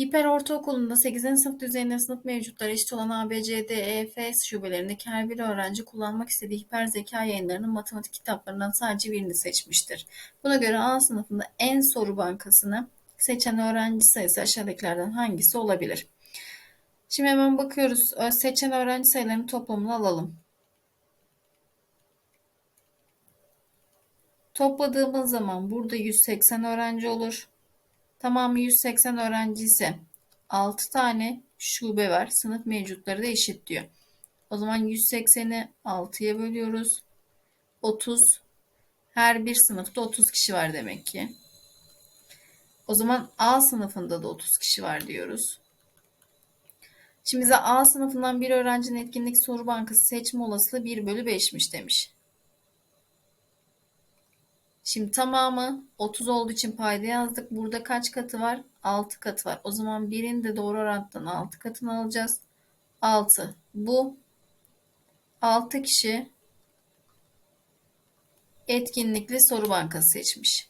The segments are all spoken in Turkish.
Hiper Ortaokulu'nda 8. sınıf düzeyinde sınıf mevcutları eşit olan A, B, C, D, E, F şubelerindeki her bir öğrenci kullanmak istediği hiper zeka yayınlarının matematik kitaplarından sadece birini seçmiştir. Buna göre A sınıfında en soru bankasını seçen öğrenci sayısı aşağıdakilerden hangisi olabilir? Şimdi hemen bakıyoruz. Seçen öğrenci sayılarının toplamını alalım. Topladığımız zaman burada 180 öğrenci olur. Tamamı 180 öğrenci ise 6 tane şube var. Sınıf mevcutları da eşit diyor. O zaman 180'i 6'ya bölüyoruz. 30. Her bir sınıfta 30 kişi var demek ki. O zaman A sınıfında da 30 kişi var diyoruz. Şimdi bize A sınıfından bir öğrencinin etkinlik soru bankası seçme olasılığı 1 bölü 5'miş demiş. Şimdi tamamı 30 olduğu için payda yazdık. Burada kaç katı var? 6 katı var. O zaman birin de doğru orantıdan 6 katını alacağız. 6. Bu 6 kişi etkinlikli soru bankası seçmiş.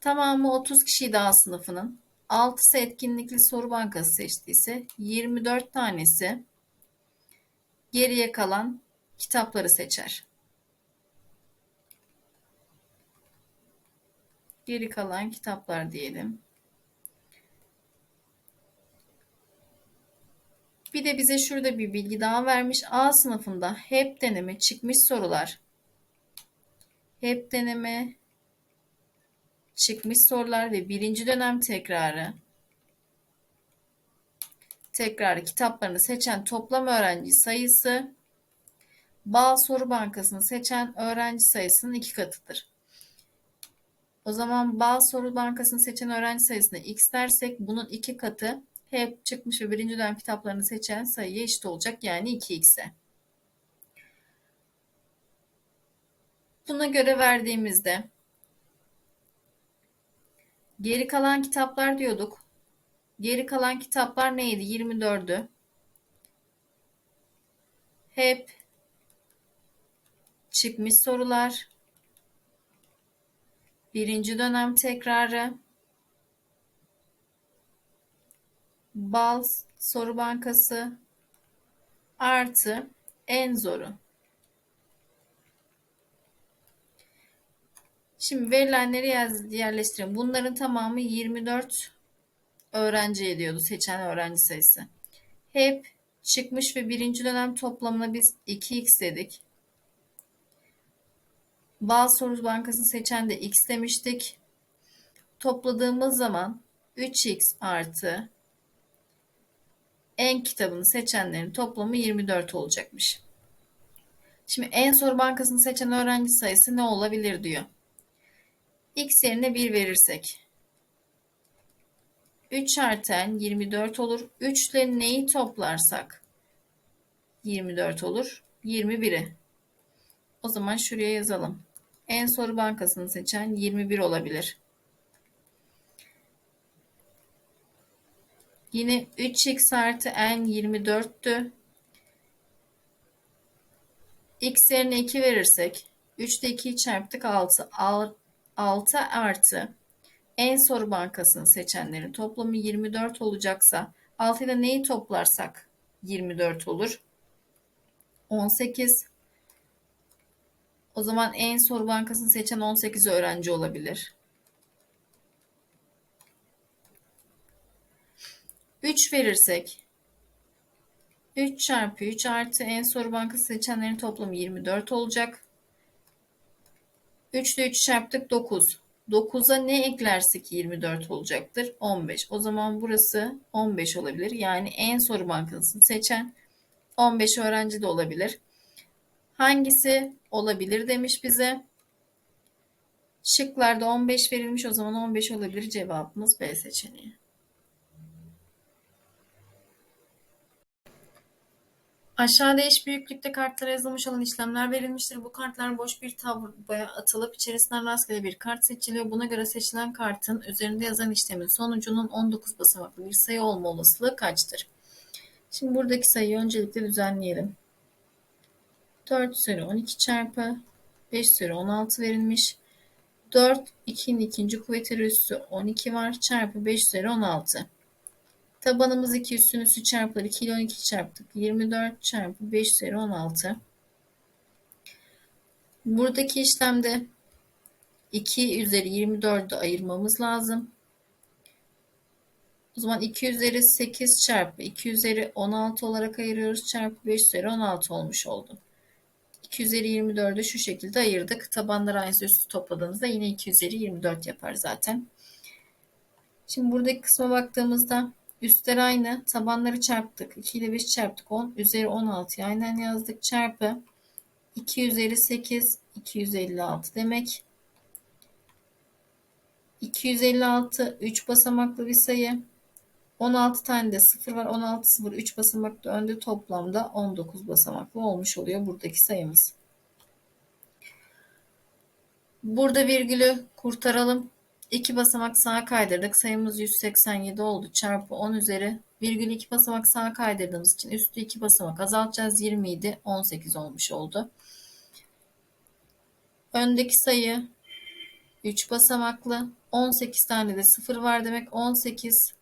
Tamamı 30 kişi daha sınıfının. 6'sı etkinlikli soru bankası seçtiyse 24 tanesi geriye kalan kitapları seçer. Geri kalan kitaplar diyelim. Bir de bize şurada bir bilgi daha vermiş. A sınıfında hep deneme çıkmış sorular. Hep deneme çıkmış sorular ve birinci dönem tekrarı. Tekrarı kitaplarını seçen toplam öğrenci sayısı Bağ soru bankasını seçen öğrenci sayısının iki katıdır. O zaman bazı soru bankasını seçen öğrenci sayısına x dersek bunun iki katı hep çıkmış ve birinci dönem kitaplarını seçen sayıya eşit olacak. Yani 2x'e. Buna göre verdiğimizde geri kalan kitaplar diyorduk. Geri kalan kitaplar neydi? 24'ü. Hep çıkmış sorular. Birinci dönem tekrarı. Bal soru bankası artı en zoru. Şimdi verilenleri yerleştirelim. Bunların tamamı 24 öğrenci ediyordu seçen öğrenci sayısı. Hep çıkmış ve birinci dönem toplamına biz 2x dedik. Bazı soru bankasını seçen de x demiştik. Topladığımız zaman 3x artı en kitabını seçenlerin toplamı 24 olacakmış. Şimdi en soru bankasını seçen öğrenci sayısı ne olabilir diyor. x yerine 1 verirsek 3 artı n 24 olur. 3 ile neyi toplarsak 24 olur. 21'i. O zaman şuraya yazalım. En soru bankasını seçen 21 olabilir. Yine 3x artı n 24'tü. x yerine 2 verirsek 3 ile 2'yi çarptık 6. 6 artı en soru bankasını seçenlerin toplamı 24 olacaksa 6 ile neyi toplarsak 24 olur. 18 o zaman en soru bankasını seçen 18 öğrenci olabilir. 3 verirsek 3 çarpı 3 artı en soru bankası seçenlerin toplamı 24 olacak. 3 ile 3 çarptık 9. 9'a ne eklersek 24 olacaktır? 15. O zaman burası 15 olabilir. Yani en soru bankasını seçen 15 öğrenci de olabilir. Hangisi olabilir demiş bize. Şıklarda 15 verilmiş o zaman 15 olabilir cevabımız B seçeneği. Aşağıda eş büyüklükte kartlara yazılmış olan işlemler verilmiştir. Bu kartlar boş bir tabloya atılıp içerisinden rastgele bir kart seçiliyor. Buna göre seçilen kartın üzerinde yazan işlemin sonucunun 19 basamaklı bir sayı olma olasılığı kaçtır? Şimdi buradaki sayıyı öncelikle düzenleyelim. 4 üzeri 12 çarpı 5 üzeri 16 verilmiş. 4, 2'nin ikinci kuvveti üssü 12 var. Çarpı 5 üzeri 16. Tabanımız 2 üstün üssü çarpılır. 2 ile 12 çarptık. 24 çarpı 5 üzeri 16. Buradaki işlemde 2 üzeri 24'ü ayırmamız lazım. O zaman 2 üzeri 8 çarpı 2 üzeri 16 olarak ayırıyoruz. Çarpı 5 üzeri 16 olmuş oldu. 2 üzeri 24'ü şu şekilde ayırdık. Tabanları aynı üstü topladığımızda yine 2 üzeri 24 yapar zaten. Şimdi buradaki kısma baktığımızda üstler aynı. Tabanları çarptık. 2 ile 5 çarptık. 10 üzeri 16'yı aynen yazdık. Çarpı 2 üzeri 8 256 demek. 256 3 basamaklı bir sayı. 16 tane de 0 var. 16 0 3 basamaklı önde toplamda 19 basamaklı olmuş oluyor buradaki sayımız. Burada virgülü kurtaralım. 2 basamak sağa kaydırdık. Sayımız 187 oldu. Çarpı 10 üzeri. Virgülü 2 basamak sağa kaydırdığımız için üstü 2 basamak azaltacağız. 20 idi. 18 olmuş oldu. Öndeki sayı 3 basamaklı. 18 tane de 0 var demek. 18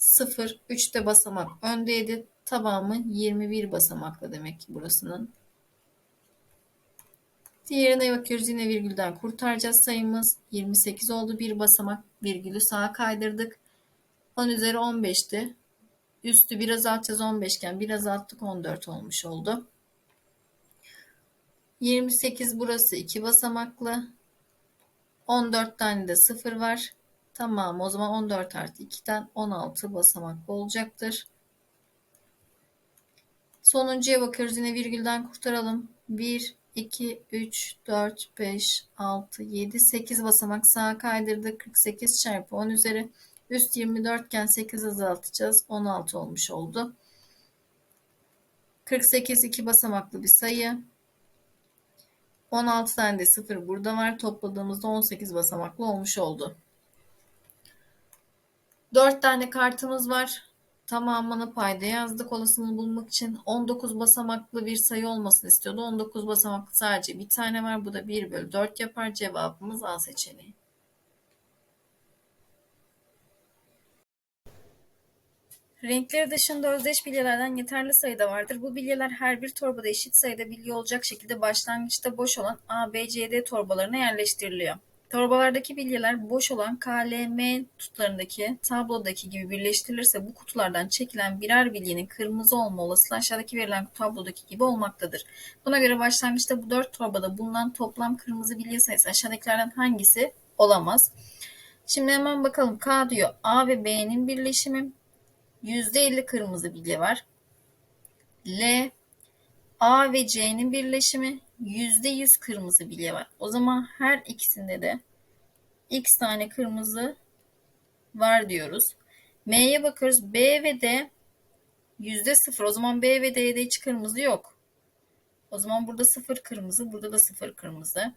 0 3 de basamak öndeydi. Tamamı 21 basamaklı demek ki burasının. Diğerine bakıyoruz. Yine virgülden kurtaracağız sayımız. 28 oldu. Bir basamak virgülü sağa kaydırdık. 10 üzeri 15'ti. Üstü biraz azaltacağız 15 iken biraz azalttık 14 olmuş oldu. 28 burası 2 basamaklı. 14 tane de 0 var. Tamam o zaman 14 artı 2'den 16 basamaklı olacaktır. Sonuncuya bakıyoruz. Yine virgülden kurtaralım. 1, 2, 3, 4, 5, 6, 7, 8 basamak sağa kaydırdık. 48 çarpı 10 üzeri. Üst 24 iken 8 azaltacağız. 16 olmuş oldu. 48 iki basamaklı bir sayı. 16 tane de 0 burada var. Topladığımızda 18 basamaklı olmuş oldu. 4 tane kartımız var. Tamamını payda yazdık olasılığını bulmak için. 19 basamaklı bir sayı olmasını istiyordu. 19 basamaklı sadece bir tane var. Bu da 1 bölü 4 yapar. Cevabımız A seçeneği. Renkleri dışında özdeş bilyelerden yeterli sayıda vardır. Bu bilyeler her bir torbada eşit sayıda bilye olacak şekilde başlangıçta boş olan A, B, C, D torbalarına yerleştiriliyor. Torbalardaki bilyeler boş olan KLM kutularındaki tablodaki gibi birleştirilirse bu kutulardan çekilen birer bilyenin kırmızı olma olasılığı aşağıdaki verilen tablodaki gibi olmaktadır. Buna göre başlangıçta bu dört torbada bulunan toplam kırmızı bilye sayısı aşağıdakilerden hangisi olamaz? Şimdi hemen bakalım. K diyor A ve B'nin birleşimi %50 kırmızı bilye var. L A ve C'nin birleşimi %100 kırmızı bilye var. O zaman her ikisinde de x tane kırmızı var diyoruz. M'ye bakıyoruz. B ve D %0. O zaman B ve D'de hiç kırmızı yok. O zaman burada 0 kırmızı, burada da 0 kırmızı.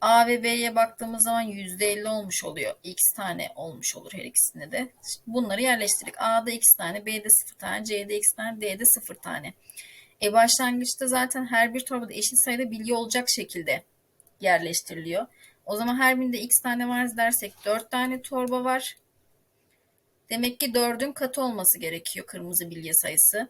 A ve B'ye baktığımız zaman %50 olmuş oluyor. X tane olmuş olur her ikisinde de. Bunları yerleştirdik. A'da X tane, B'de 0 tane, C'de X tane, D'de 0 tane. E başlangıçta zaten her bir torbada eşit sayıda bilgi olacak şekilde yerleştiriliyor. O zaman her birinde x tane var dersek 4 tane torba var. Demek ki 4'ün katı olması gerekiyor kırmızı bilye sayısı.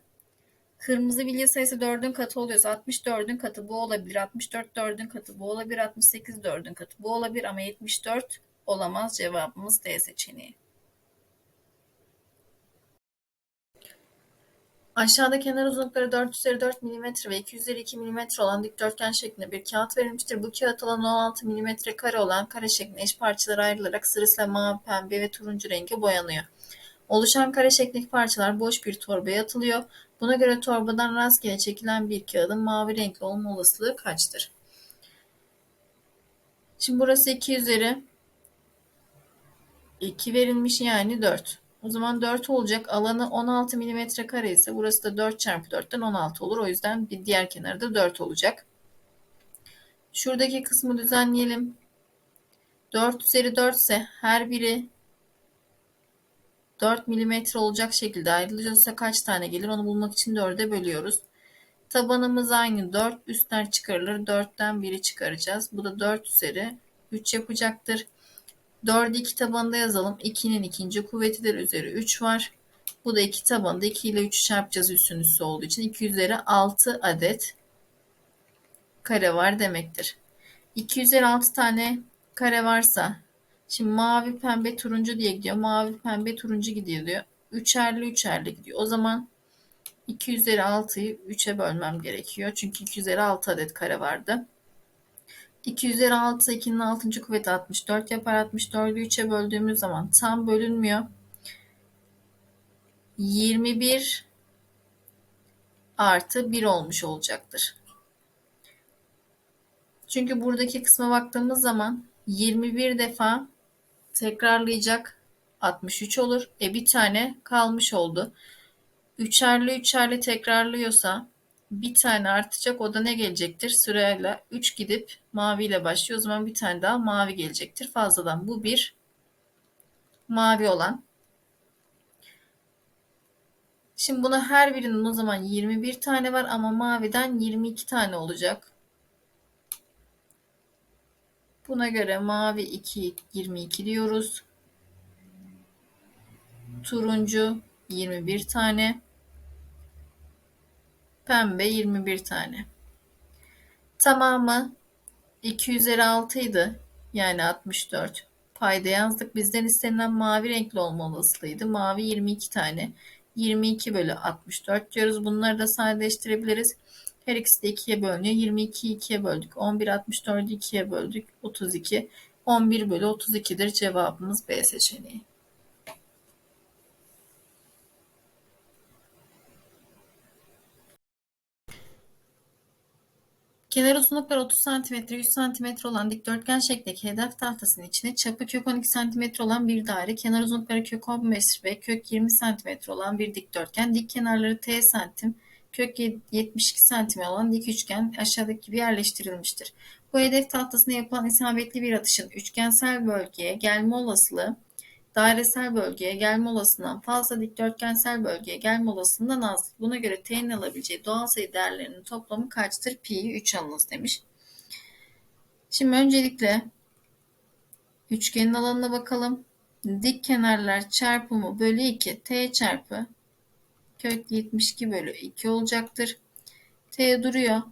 Kırmızı bilye sayısı 4'ün katı oluyorsa 64'ün katı bu olabilir. 64 4'ün katı bu olabilir. 68 4'ün katı bu olabilir ama 74 olamaz. Cevabımız D seçeneği. Aşağıda kenar uzunlukları 4 üzeri 4 mm ve 2 üzeri 2 mm olan dikdörtgen şeklinde bir kağıt verilmiştir. Bu kağıt alanı 16 mm kare olan kare şeklinde eş parçalara ayrılarak sırasıyla mavi, pembe ve turuncu rengi boyanıyor. Oluşan kare şeklindeki parçalar boş bir torbaya atılıyor. Buna göre torbadan rastgele çekilen bir kağıdın mavi renkli olma olasılığı kaçtır? Şimdi burası 2 üzeri 2 verilmiş yani 4. O zaman 4 olacak. Alanı 16 mm kare ise burası da 4 çarpı 4'ten 16 olur. O yüzden bir diğer kenarı da 4 olacak. Şuradaki kısmı düzenleyelim. 4 üzeri 4 ise her biri 4 mm olacak şekilde ayrılıyorsa kaç tane gelir onu bulmak için 4'e bölüyoruz. Tabanımız aynı 4 üstler çıkarılır. 4'ten 1'i çıkaracağız. Bu da 4 üzeri 3 yapacaktır. 4'ü 2 tabanında yazalım. 2'nin ikinci kuvvetidir. Üzeri 3 var. Bu da 2 tabanında 2 ile 3'ü çarpacağız üstün üstü olduğu için. 2 üzeri 6 adet kare var demektir. 2 üzeri 6 tane kare varsa şimdi mavi pembe turuncu diye gidiyor. Mavi pembe turuncu gidiyor diyor. Üçerli üçerli gidiyor. O zaman 2 üzeri 6'yı 3'e bölmem gerekiyor. Çünkü 2 üzeri 6 adet kare vardı. 2 üzeri 6 2'nin 6. kuvveti 64 yapar. 64'ü 3'e böldüğümüz zaman tam bölünmüyor. 21 artı 1 olmuş olacaktır. Çünkü buradaki kısma baktığımız zaman 21 defa tekrarlayacak 63 olur. E bir tane kalmış oldu. Üçerli üçerli tekrarlıyorsa bir tane artacak. O da ne gelecektir? Sırayla 3 gidip maviyle başlıyor. O zaman bir tane daha mavi gelecektir fazladan. Bu bir mavi olan. Şimdi buna her birinin o zaman 21 tane var ama maviden 22 tane olacak. Buna göre mavi 2 22 diyoruz. Turuncu 21 tane. Pembe 21 tane. Tamamı 2 üzeri 6 idi. Yani 64. Payda yazdık. Bizden istenilen mavi renkli olmalısıydı. Mavi 22 tane. 22 bölü 64 diyoruz. Bunları da sadeleştirebiliriz. Her ikisi de 2'ye bölünüyor. 22'yi 2'ye böldük. 11 64'ü 2'ye böldük. 32. 11 bölü 32'dir cevabımız B seçeneği. Kenar uzunlukları 30 cm, 100 cm olan dikdörtgen şeklindeki hedef tahtasının içine çapı kök 12 cm olan bir daire, kenar uzunlukları kök 15 ve kök 20 cm olan bir dikdörtgen, dik kenarları t santim, kök 72 cm olan dik üçgen aşağıdaki gibi yerleştirilmiştir. Bu hedef tahtasına yapılan isabetli bir atışın üçgensel bölgeye gelme olasılığı dairesel bölgeye gelme olasılığından fazla dikdörtgensel bölgeye gelme olasılığından azdır. Buna göre t'nin alabileceği doğal sayı değerlerinin toplamı kaçtır? Pi'yi 3 alınız demiş. Şimdi öncelikle üçgenin alanına bakalım. Dik kenarlar çarpımı bölü 2 t çarpı kök 72 bölü 2 olacaktır. t duruyor.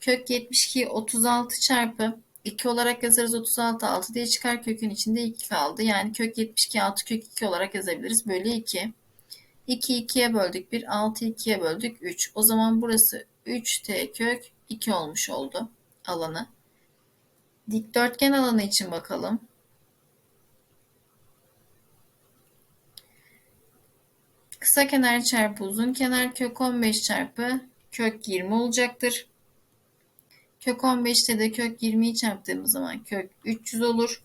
Kök 72 36 çarpı 2 olarak yazarız 36 6 diye çıkar kökün içinde 2 kaldı. Yani kök 72 6 kök 2 olarak yazabiliriz. Bölü 2. 2 2'ye böldük 1 6 2'ye böldük 3. O zaman burası 3t kök 2 olmuş oldu alanı. Dikdörtgen alanı için bakalım. Kısa kenar çarpı uzun kenar kök 15 çarpı kök 20 olacaktır. Kök 15'te de kök 20'yi çarptığımız zaman kök 300 olur.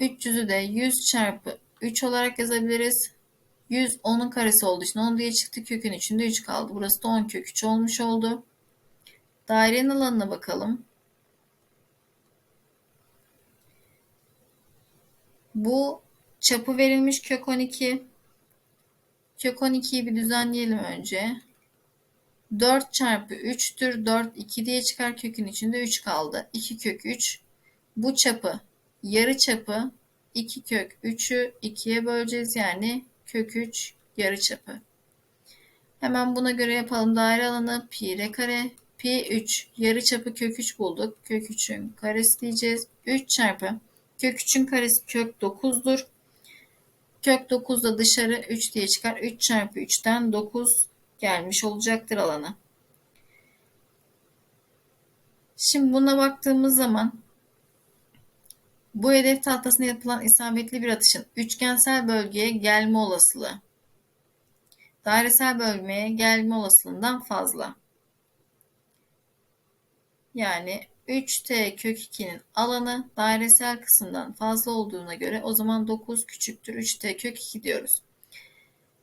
300'ü de 100 çarpı 3 olarak yazabiliriz. 100 10'un karesi olduğu için 10 diye çıktı. Kökün içinde 3 kaldı. Burası da 10 kök 3 olmuş oldu. Dairenin alanına bakalım. Bu çapı verilmiş kök 12. Kök 12'yi bir düzenleyelim önce. 4 çarpı 3'tür. 4 2 diye çıkar kökün içinde 3 kaldı. 2 kök 3. Bu çapı yarı çapı 2 kök 3'ü 2'ye böleceğiz. Yani kök 3 yarı çapı. Hemen buna göre yapalım. Daire alanı pi r kare. Pi 3 yarı çapı kök 3 bulduk. Kök 3'ün karesi diyeceğiz. 3 çarpı kök 3'ün karesi kök 9'dur. Kök 9 da dışarı 3 diye çıkar. 3 çarpı 3'ten 9 gelmiş olacaktır alana. Şimdi buna baktığımız zaman bu hedef tahtasına yapılan isabetli bir atışın üçgensel bölgeye gelme olasılığı dairesel bölgeye gelme olasılığından fazla. Yani 3t kök 2'nin alanı dairesel kısımdan fazla olduğuna göre o zaman 9 küçüktür 3t kök 2 diyoruz.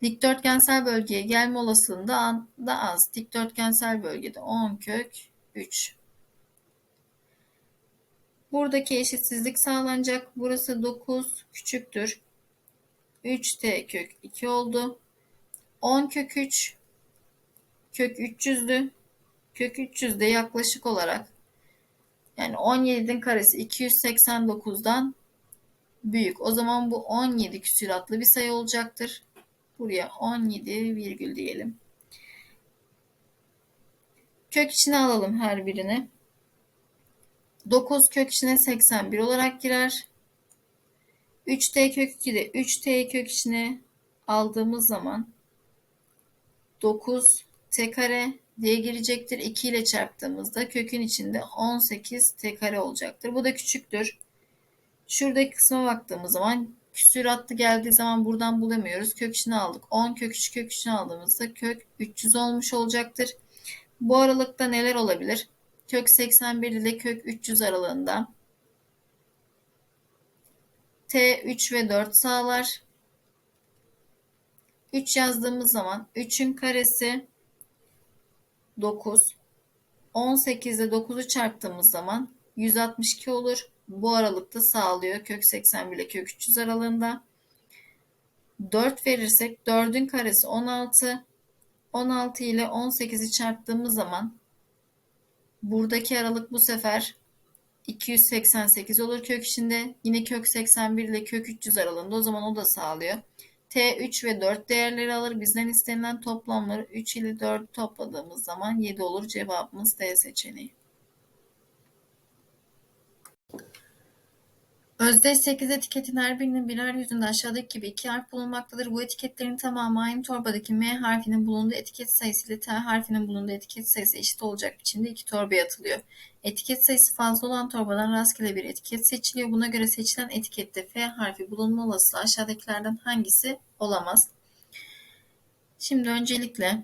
Dikdörtgensel bölgeye gelme olasılığı da az. Dikdörtgensel bölgede 10 kök 3. Buradaki eşitsizlik sağlanacak. Burası 9 küçüktür. 3t kök 2 oldu. 10 kök 3 kök 300'dü. Kök 300 de yaklaşık olarak yani 17'nin karesi 289'dan büyük. O zaman bu 17 küsuratlı bir sayı olacaktır. Buraya 17 virgül diyelim. Kök içine alalım her birini. 9 kök içine 81 olarak girer. 3t kök 2 de 3t kök içine aldığımız zaman 9 t kare diye girecektir. 2 ile çarptığımızda kökün içinde 18 t kare olacaktır. Bu da küçüktür. Şuradaki kısma baktığımız zaman küsuratlı geldiği zaman buradan bulamıyoruz. Kök içine aldık. 10 kök 3 kök içine aldığımızda kök 300 olmuş olacaktır. Bu aralıkta neler olabilir? Kök 81 ile kök 300 aralığında T 3 ve 4 sağlar. 3 yazdığımız zaman 3'ün karesi 9. 18 ile 9'u çarptığımız zaman 162 olur. Bu aralıkta sağlıyor kök 81 ile kök 300 aralığında. 4 verirsek 4'ün karesi 16. 16 ile 18'i çarptığımız zaman buradaki aralık bu sefer 288 olur kök içinde. Yine kök 81 ile kök 300 aralığında o zaman o da sağlıyor. T 3 ve 4 değerleri alır. Bizden istenilen toplamları 3 ile 4 topladığımız zaman 7 olur. Cevabımız D seçeneği. Özdeş 8 etiketin her birinin birer yüzünde aşağıdaki gibi iki harf bulunmaktadır. Bu etiketlerin tamamı aynı torbadaki M harfinin bulunduğu etiket sayısı ile T harfinin bulunduğu etiket sayısı eşit olacak biçimde iki torbaya atılıyor. Etiket sayısı fazla olan torbadan rastgele bir etiket seçiliyor. Buna göre seçilen etikette F harfi bulunma olasılığı aşağıdakilerden hangisi olamaz? Şimdi öncelikle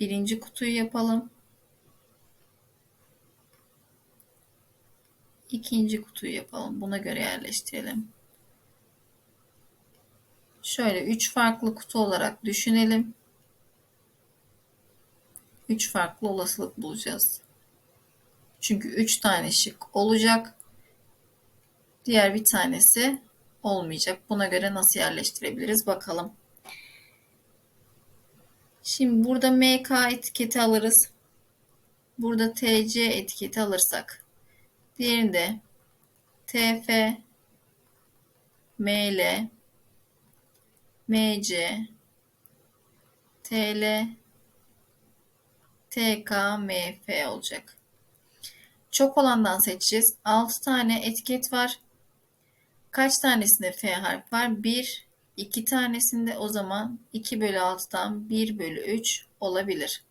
birinci kutuyu yapalım. İkinci kutuyu yapalım. Buna göre yerleştirelim. Şöyle üç farklı kutu olarak düşünelim. Üç farklı olasılık bulacağız. Çünkü üç tane şık olacak. Diğer bir tanesi olmayacak. Buna göre nasıl yerleştirebiliriz bakalım. Şimdi burada MK etiketi alırız. Burada TC etiketi alırsak Diğerinde TF, ML, MC, TL, TK, MF olacak. Çok olandan seçeceğiz. 6 tane etiket var. Kaç tanesinde F harf var? 1, 2 tanesinde o zaman 2 bölü 6'dan 1 bölü 3 olabilir.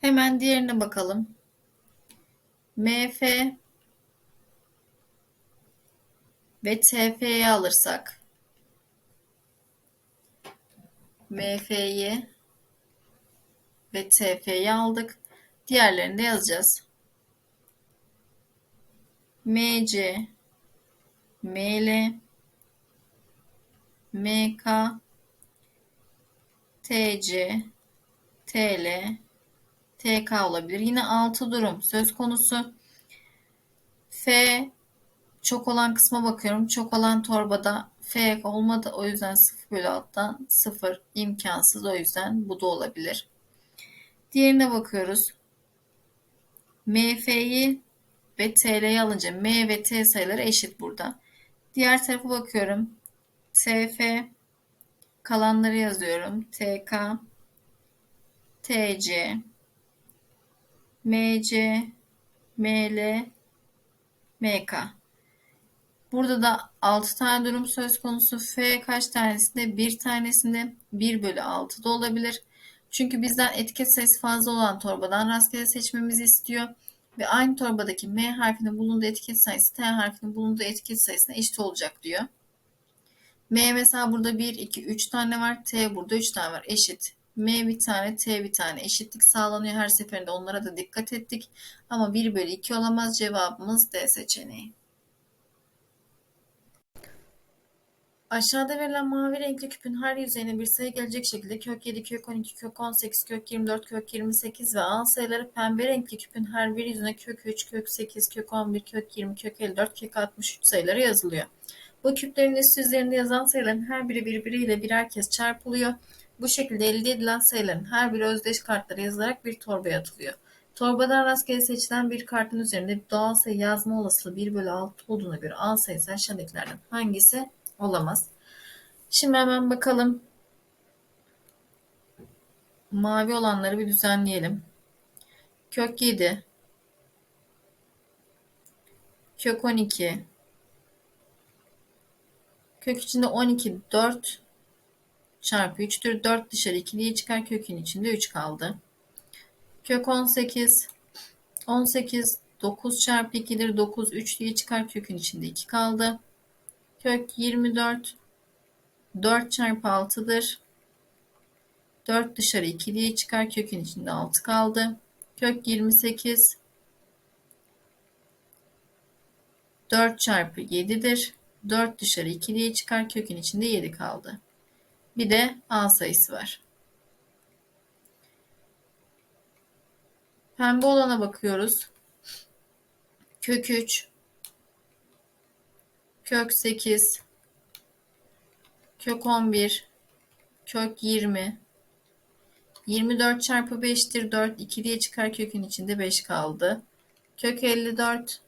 Hemen diğerine bakalım. MF ve TF'yi alırsak MF'yi ve TF'yi aldık. Diğerlerini de yazacağız. MC ML MK TC TL TK olabilir. Yine 6 durum söz konusu. F çok olan kısma bakıyorum. Çok olan torbada F olmadı. O yüzden 0 bölü alttan 0 imkansız. O yüzden bu da olabilir. Diğerine bakıyoruz. MF'yi ve TL'yi alınca M ve T sayıları eşit burada. Diğer tarafa bakıyorum. TF kalanları yazıyorum. TK TC MC, ML, MK. Burada da 6 tane durum söz konusu. F kaç tanesinde? Bir tanesinde 1 bölü 6 da olabilir. Çünkü bizden etiket sayısı fazla olan torbadan rastgele seçmemizi istiyor. Ve aynı torbadaki M harfinin bulunduğu etiket sayısı T harfinin bulunduğu etiket sayısına eşit olacak diyor. M mesela burada 1, 2, 3 tane var. T burada 3 tane var. Eşit. M bir tane, T bir tane eşitlik sağlanıyor her seferinde. Onlara da dikkat ettik. Ama 1 bölü 2 olamaz. Cevabımız D seçeneği. Aşağıda verilen mavi renkli küpün her yüzeyine bir sayı gelecek şekilde kök 7, kök 12, kök 18, kök 24, kök 28 ve A sayıları pembe renkli küpün her bir yüzüne kök 3, kök 8, kök 11, kök 20, kök 54, kök 63 sayıları yazılıyor. Bu küplerin üst yüzlerinde yazan sayıların her biri birbiriyle birer kez çarpılıyor. Bu şekilde elde edilen sayıların her biri özdeş kartlara yazılarak bir torbaya atılıyor. Torbadan rastgele seçilen bir kartın üzerinde doğal sayı yazma olasılığı 1 bölü 6 olduğuna göre A sayısı aşağıdakilerden hangisi olamaz? Şimdi hemen bakalım. Mavi olanları bir düzenleyelim. Kök 7, kök 12, kök içinde 12, 4 çarpı 3'tür. 4 dışarı 2 diye çıkar. Kökün içinde 3 kaldı. Kök 18, 18, 9 çarpı 2'dir. 9, 3 diye çıkar. Kökün içinde 2 kaldı. Kök 24, 4 çarpı 6'dır. 4 dışarı 2 diye çıkar. Kökün içinde 6 kaldı. Kök 28 4 çarpı 7'dir. 4 dışarı 2 diye çıkar. Kökün içinde 7 kaldı. Bir de A sayısı var. Pembe olana bakıyoruz. Kök 3 kök 8 kök 11 kök 20 24 çarpı 5'tir 4 2 diye çıkar kökün içinde 5 kaldı. Kök 54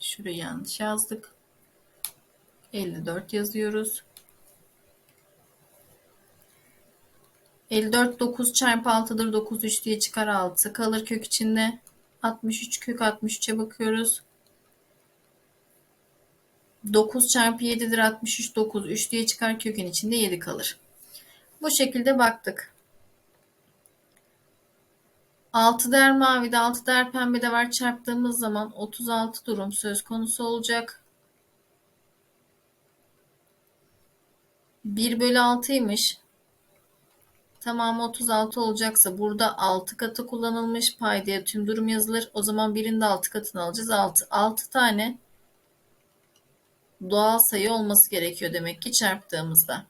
şurayı yanlış yazdık. 54 yazıyoruz. 54 9 çarpı 6'dır 9 3 diye çıkar 6 kalır kök içinde. 63 kök 63'e bakıyoruz. 9 çarpı 7'dir 63 9 3 diye çıkar kökün içinde 7 kalır. Bu şekilde baktık. 6 değer mavide 6 değer pembede var çarptığımız zaman 36 durum söz konusu olacak. 1 bölü 6'ymış. Tamamı 36 olacaksa burada 6 katı kullanılmış paydaya tüm durum yazılır. O zaman birinde 6 katını alacağız. 6, 6 tane doğal sayı olması gerekiyor demek ki çarptığımızda.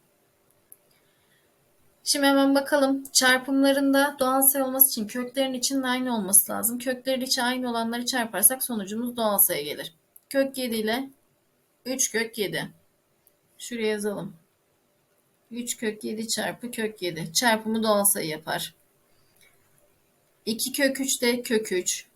Şimdi hemen bakalım. Çarpımlarında doğal sayı olması için köklerin içinin aynı olması lazım. Köklerin içi aynı olanları çarparsak sonucumuz doğal sayı gelir. Kök 7 ile 3 kök 7. Şuraya yazalım. 3 kök 7 çarpı kök 7. Çarpımı doğal sayı yapar. 2 kök 3 de kök 3.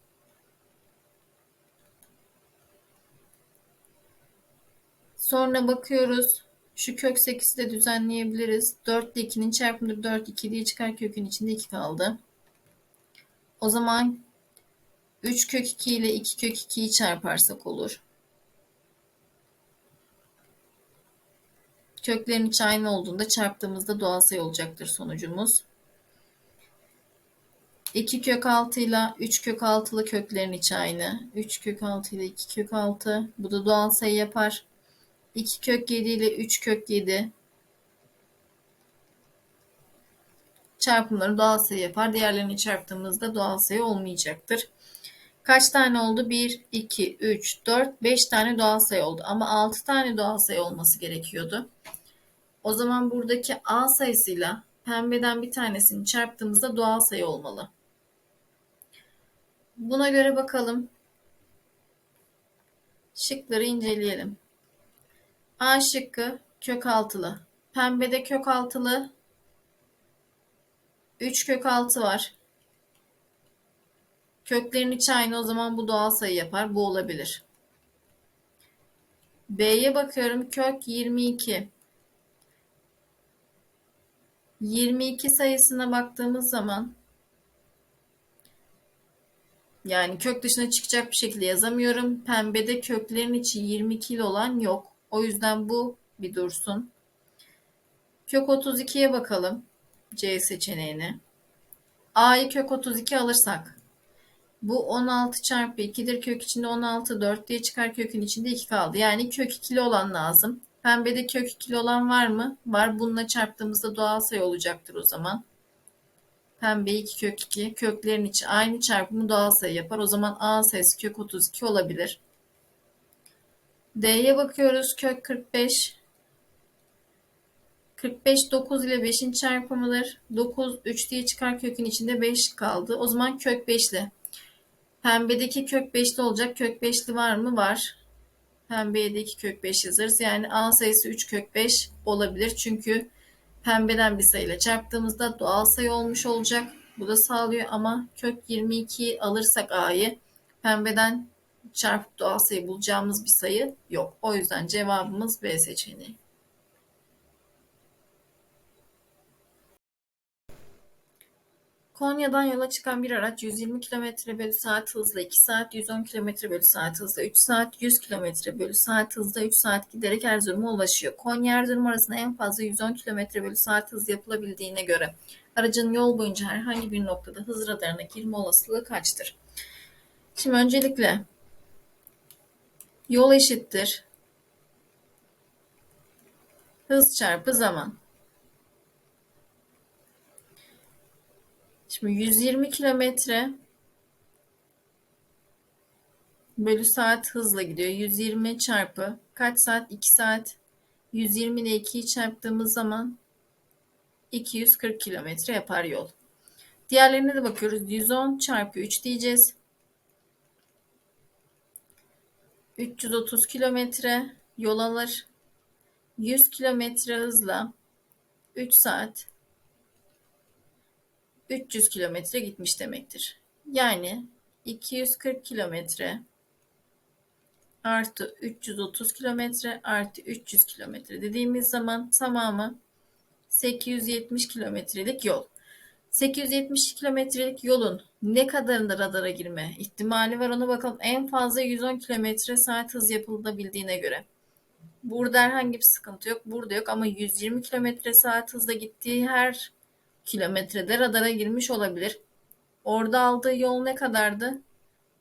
Sonra bakıyoruz. Şu kök 8'i de düzenleyebiliriz. 4 ile 2'nin çarpımı 4. 2 diye çıkar kökün içinde 2 kaldı. O zaman 3 kök 2 ile 2 kök 2'yi çarparsak olur. Köklerin içi aynı olduğunda çarptığımızda doğal sayı olacaktır sonucumuz. 2 kök 6 ile 3 kök 6'lı köklerin içi aynı. 3 kök 6 ile 2 kök 6. Bu da doğal sayı yapar. 2 kök 7 ile 3 kök 7 çarpımları doğal sayı yapar. Diğerlerini çarptığımızda doğal sayı olmayacaktır. Kaç tane oldu? 1, 2, 3, 4, 5 tane doğal sayı oldu. Ama 6 tane doğal sayı olması gerekiyordu. O zaman buradaki A sayısıyla pembeden bir tanesini çarptığımızda doğal sayı olmalı. Buna göre bakalım. Şıkları inceleyelim. A şıkkı kök altılı. Pembede kök altılı 3 kök 6 var. Köklerin içi aynı o zaman bu doğal sayı yapar. Bu olabilir. B'ye bakıyorum. Kök 22. 22 sayısına baktığımız zaman yani kök dışına çıkacak bir şekilde yazamıyorum. Pembede köklerin içi 22 ile olan yok. O yüzden bu bir dursun. Kök 32'ye bakalım. C seçeneğine. A'yı kök 32 alırsak bu 16 çarpı 2'dir. Kök içinde 16 4 diye çıkar. Kökün içinde 2 kaldı. Yani kök 2'li olan lazım. Pembede kök 2'li olan var mı? Var. Bununla çarptığımızda doğal sayı olacaktır o zaman. Pembe 2 kök 2. Köklerin içi aynı çarpımı doğal sayı yapar. O zaman A sayısı kök 32 olabilir. D'ye bakıyoruz. Kök 45. 45 9 ile 5'in çarpımıdır. 9 3 diye çıkar kökün içinde 5 kaldı. O zaman kök 5'li. Pembedeki kök 5'li olacak. Kök 5'li var mı? Var. Pembeye de 2 kök 5 yazarız. Yani A sayısı 3 kök 5 olabilir. Çünkü pembeden bir sayıyla çarptığımızda doğal sayı olmuş olacak. Bu da sağlıyor ama kök 22 alırsak A'yı pembeden çarpıp doğal sayı bulacağımız bir sayı yok. O yüzden cevabımız B seçeneği. Konya'dan yola çıkan bir araç 120 km bölü saat hızla 2 saat, 110 km bölü saat hızla 3 saat, 100 km bölü saat hızla 3 saat giderek Erzurum'a ulaşıyor. Konya Erzurum arasında en fazla 110 km bölü saat hız yapılabildiğine göre aracın yol boyunca herhangi bir noktada hız radarına girme olasılığı kaçtır? Şimdi öncelikle yol eşittir hız çarpı zaman. Şimdi 120 kilometre bölü saat hızla gidiyor. 120 çarpı kaç saat? 2 saat. 120 ile 2'yi çarptığımız zaman 240 kilometre yapar yol. Diğerlerine de bakıyoruz. 110 çarpı 3 diyeceğiz. 330 kilometre yol alır. 100 kilometre hızla 3 saat 300 kilometre gitmiş demektir. Yani 240 kilometre artı 330 kilometre artı 300 kilometre dediğimiz zaman tamamı 870 kilometrelik yol. 870 kilometrelik yolun ne kadarında radara girme ihtimali var ona bakalım. En fazla 110 kilometre saat hız yapılabildiğine göre. Burada herhangi bir sıkıntı yok. Burada yok ama 120 kilometre saat hızla gittiği her kilometrede radara girmiş olabilir. Orada aldığı yol ne kadardı?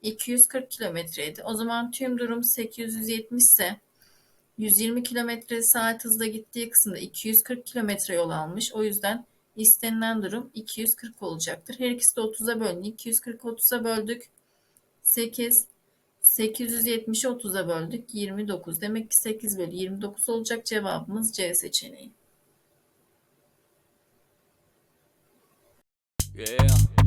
240 kilometreydi. O zaman tüm durum 870 ise 120 kilometre saat hızla gittiği kısımda 240 kilometre yol almış. O yüzden istenilen durum 240 olacaktır. Her ikisi de 30'a bölündü. 240 30'a böldük. 8 870'i 30'a böldük. 29. Demek ki 8 bölü 29 olacak. Cevabımız C seçeneği. Yeah